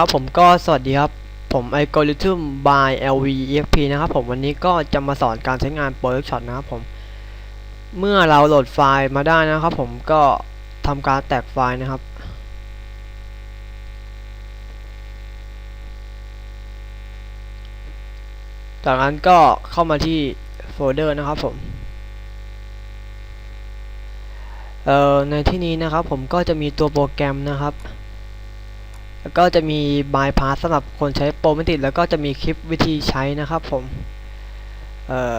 ครับผมก็สวัสดีครับ ผม Algorithm by LVEXP นะครับผมวันนี้ก็จะมาสอนการใช้งาน Photoshop นะครับผม เมื่อเราโหลดไฟล์มาได้นะครับผมก็ทำการแตกไฟล์นะครับ จากนั้นก็เข้ามาที่โฟลเดอร์นะครับผมเอ่อในที่นี้นะครับผมก็จะมีตัวโปรแกรมนะครับ แล้วก็จะมี bypass สำหรับคนใช้โปรไม่ติด แล้วก็จะมีคลิปวิธีใช้นะครับผมเอ่อ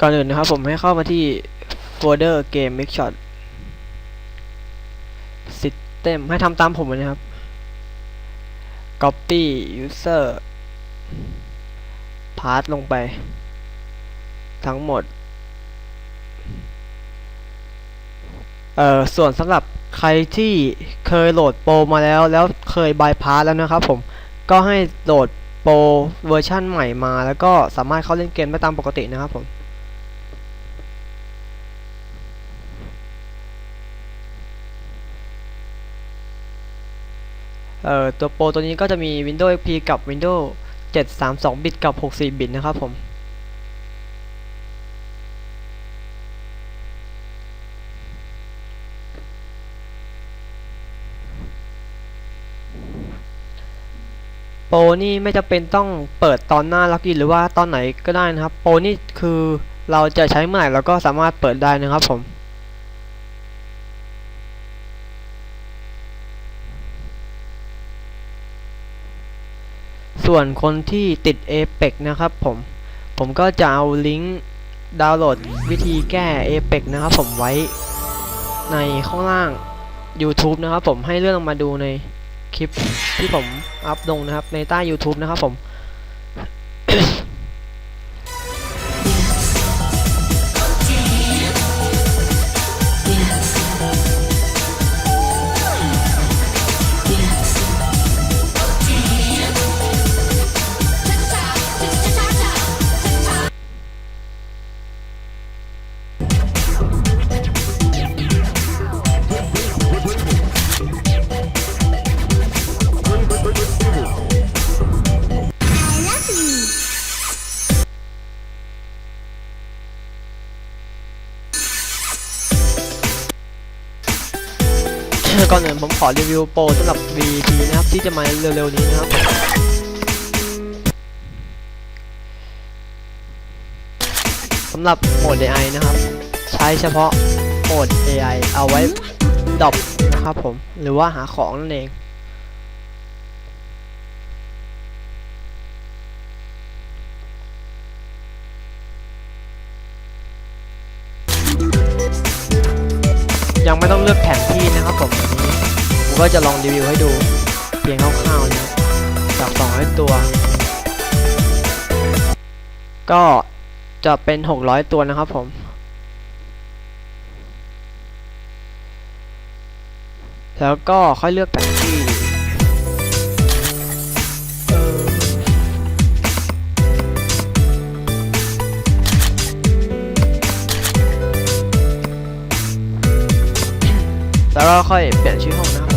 ก่อนอื่นนะครับผมให้เข้ามาที่โฟลเดอร์เกม Mixshot System ให้ทำตามผมนะครับ Copy User Path ลงไป ทั้งหมด เอ่อ ส่วนสำหรับ ใครที่เคยโหลดโปรมาแล้วแล้วเคยบายพาสแล้วนะครับผมก็ให้โหลดโปรเวอร์ชั่นใหม่มา แล้วก็สามารถเข้าเล่นเกมได้ตามปกตินะครับผมเอ่อตัวโปรตัวนี้ก็จะมี Windows XP กับ Windows 732 บิตกับ 64 บิตนะครับผม โปรนี่ไม่จำเป็นต้องเปิดตอนหน้าล็อกอินหรือว่าตอนไหนก็ได้นะครับ โปรนี่คือเราจะใช้เมื่อไหร่เราก็สามารถเปิดได้นะครับผมส่วนคนที่ติด Apex นะครับผม ผมก็จะเอาลิงก์ดาวน์โหลดวิธีแก้ Apex นะครับผมไว้ในข้างล่าง YouTube นะครับผมให้เลื่อนลงมาดูใน คลิปที่ผมอัพลงนะครับในใต้ YouTube นะครับผม ก่อนอื่นผมขอรีวิวโปรสำหรับ VT นะครับที่จะมาเร็วๆนี้นะครับ สำหรับโหมด AI นะครับ ใช้เฉพาะโหมด AI เอาไว้ดรอปนะครับผม หรือว่าหาของนั่นเองยังไม่ต้องเลือกแผนที่นะครับผม ก็จะลองรีวิวให้ดูเพียงคร่าวๆนะจาก200 ตัว ก็จะเป็น 600 ตัวนะครับผม แล้วก็ค่อยเลือกแผนที่แล้วก็ค่อยเปลี่ยนชื่อห้องนะครับ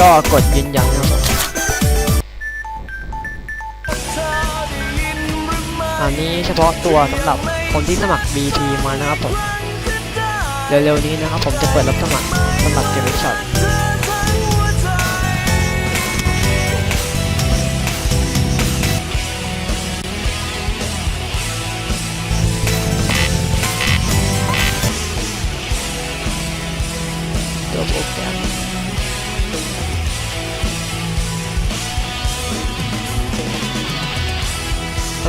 ก็กดยืนยันครับผมอันนี้เฉพาะตัวสำหรับคนที่สมัคร BT มานะครับผม เร็วๆนี้นะครับผมจะเปิดรับสมัครสมัครเกมช็อตตัวโปรแกรม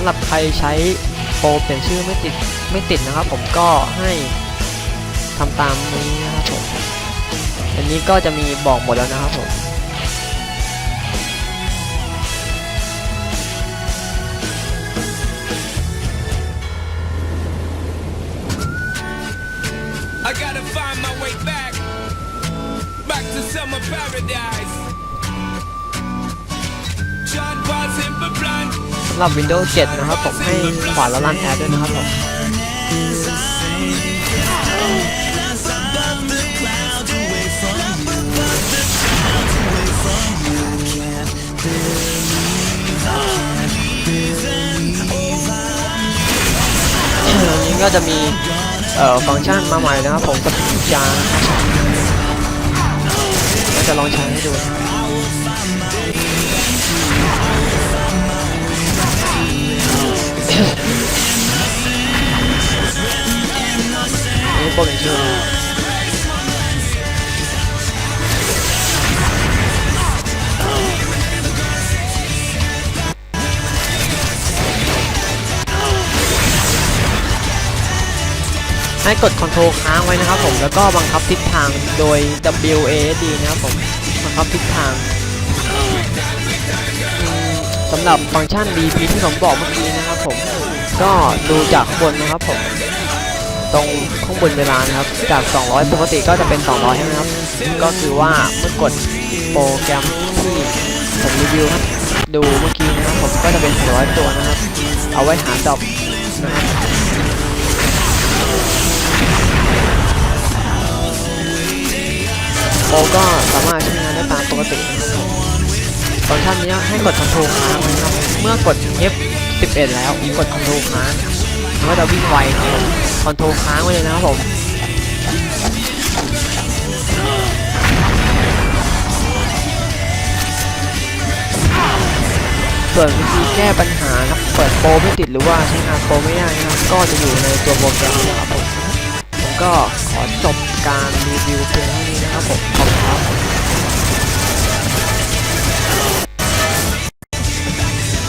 หรับใครใช้โปรเปลี่ยนชื่อไม่ติดไม่ติดนะครับ ผมก็ให้ทำตามนี้นะครับผมอันนี้ก็จะมีบอกหมดแล้วนะครับผม I gotta find my way back, back to summer paradise. ำหรับ Windows 7 นะครับผมให้ขวานแล้วรันแอดด้วยนะครับผมอันนี้ก็จะมีเอ่อฟังก์ชันมาใหม่นะครับผมกับจานก็จะลองใช้ให้ดู ให้กด Ctrl ค้างไว้นะครับผมแล้วก็บังคับทิศทางโดย WASD นะครับผมบังคับทิศทางสำหรับฟังก์ชัน DP ที่ผมบอกเมื่อกี้นะครับผมก็ดูจากบนนะครับผมตรงข้างบนเวลานะครับจาก 200 ปกติก็จะเป็น 200ใช่ไหมครับ ก็คือว่าเมื่อกดโปรแกรมที่ผมรีวิวดูเมื่อกี้นะครับผมก็จะเป็น 600 ตัวนะครับ เอาไว้หาดรอปนะครับ โปรก็สามารถใช้งานได้ตามปกตินะครับฟังก์ชันนี้ให้กด Ctrl ค้างนะครับ เมื่อกด F11 แล้วกด Ctrl ค้างมันก็จะวิ่งไวนะครับ Ctrl ค้างไว้เลยนะครับผมส่วนวิธีแก้ปัญหานะเปิดโปรไม่ติดหรือว่าใช้งานโปรไม่ได้นะครับ ก็จะอยู่ในตัวโปรแกรมนะครับผมผมก็ขอจบ การรีวิวเพียงเท่านี้นะครับผมขอบคุณครับ